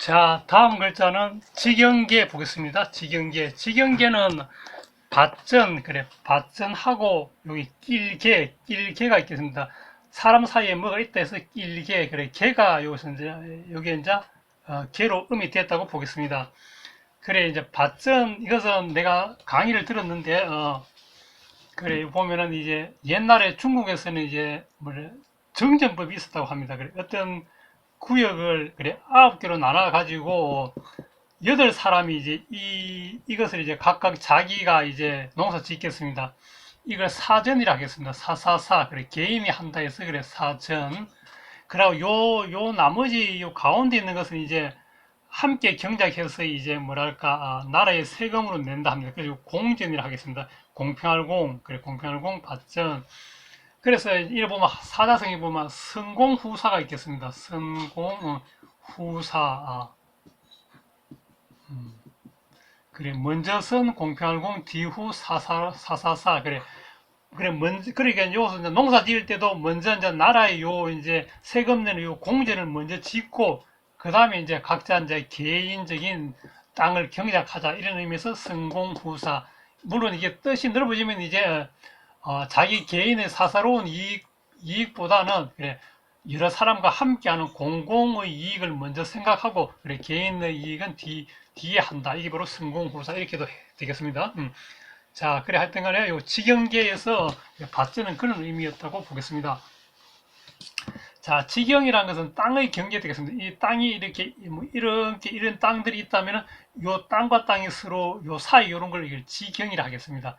자, 다음 글자는 직영계 보겠습니다. 직영계. 직영계는 밭전, 그래, 밭전하고 여기 낄개, 낄개가 있겠습니다. 사람 사이에 뭐가 있다 해서 낄개, 그래, 개가 여기서 이제, 여기 이제, 어, 개로 음이 됐다고 보겠습니다. 그래, 이제 밭전, 이것은 내가 강의를 들었는데, 어, 그래, 보면은 이제 옛날에 중국에서는 이제, 뭐래, 정전법이 있었다고 합니다. 그래, 어떤 구역을 그래 아홉 개로 나눠 가지고 여덟 사람이 이제 이 이것을 이제 각각 자기가 이제 농사 짓겠습니다. 이걸 사전이라 하겠습니다. 사사사 그래 개인이 한다 해서 그래 사전. 그리고 요 요 나머지 요 가운데 있는 것은 이제 함께 경작해서 이제 뭐랄까 아, 나라의 세금으로 낸다 합니다. 그리고 공전이라 하겠습니다. 공평할 공 그래 공평할 공 받전. 그래서 이를 보면 사자성에 보면 성공후사가 있겠습니다. 성공후사. 아. 음. 그래 먼저 선 공평공 뒤후 사사 사사사 그래 그래 먼저 그러니까 여기서 이제 농사 지을 때도 먼저 이제 나라의 요 이제 세금 내는 요 공제를 먼저 짓고 그 다음에 이제 각자 이제 개인적인 땅을 경작하자 이런 의미에서 성공후사 물론 이게 뜻이 넓어지면 이제 어, 자기 개인의 사사로운 이익, 이익보다는 그래, 여러 사람과 함께하는 공공의 이익을 먼저 생각하고 그래, 개인의 이익은 뒤, 뒤에 한다. 이게 바로 성공후사 이렇게도 되겠습니다. 음. 자, 그래 하여튼 간에 요 직영계에서 받지는 그런 의미였다고 보겠습니다. 자, 직영이라는 것은 땅의 경계 되겠습니다. 이 땅이 이렇게 뭐 이렇게 이런 땅들이 있다면은 요 땅과 땅이 서로 요 사이 이런 걸 직영이라 하겠습니다.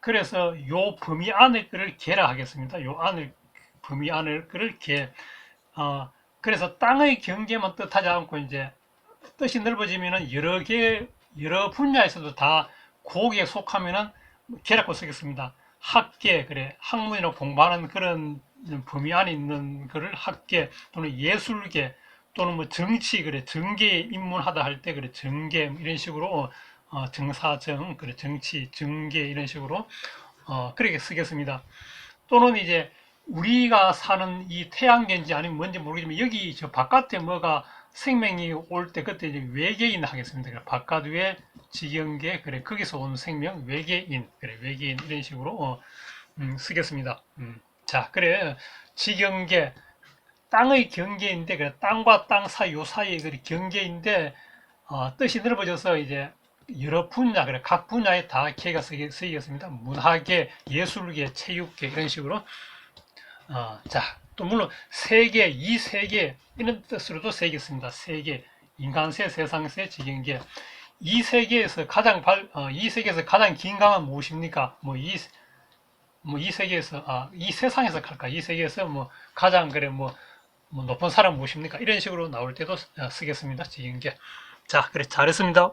그래서 요 범위 안에 거를 개라 하겠습니다. 요 안을 범위 안을 거를 개. 어, 그래서 땅의 경계만 뜻하지 않고 이제 뜻이 넓어지면은 여러 개 여러 분야에서도 다 고기에 속하면은 개라고 쓰겠습니다. 학계 그래 학문이나 공부하는 그런 범위 안에 있는 거를 학계 또는 예술계 또는 뭐 정치 그래 정계에 입문하다 할 때 그래 정계 이런 식으로 어, 정사정 그래 정치 정계 이런 식으로 어, 그렇게 쓰겠습니다. 또는 이제 우리가 사는 이 태양계인지 아니면 뭔지 모르겠지만 여기 저 바깥에 뭐가 생명이 올 때 그때 이제 외계인 하겠습니다. 그래, 바깥 외 지경계 그래 거기서 온 생명 외계인 그래 외계인 이런 식으로 어, 음, 쓰겠습니다. 음. 자 그래 지경계 땅의 경계인데 그래 땅과 땅 사이 요 사이의 그 경계인데 어, 뜻이 넓어져서 이제 여러 분야 그래 각 분야에 다 개가 쓰이겠습니다. 문화계, 예술계, 체육계 이런 식으로 어, 자, 또 물론 세계, 이 세계 이런 뜻으로도 쓰이겠습니다. 세계, 인간세, 세상세, 지경계. 이 세계에서 가장 발, 어, 이 세계에서 가장 긴 강은 무엇입니까? 뭐 이, 뭐 이 세계에서, 아, 이 세상에서 갈까? 이 세계에서 뭐 가장 그래 뭐, 뭐 높은 사람 무엇입니까? 이런 식으로 나올 때도 어, 쓰겠습니다. 지경계. 자, 그래 잘했습니다.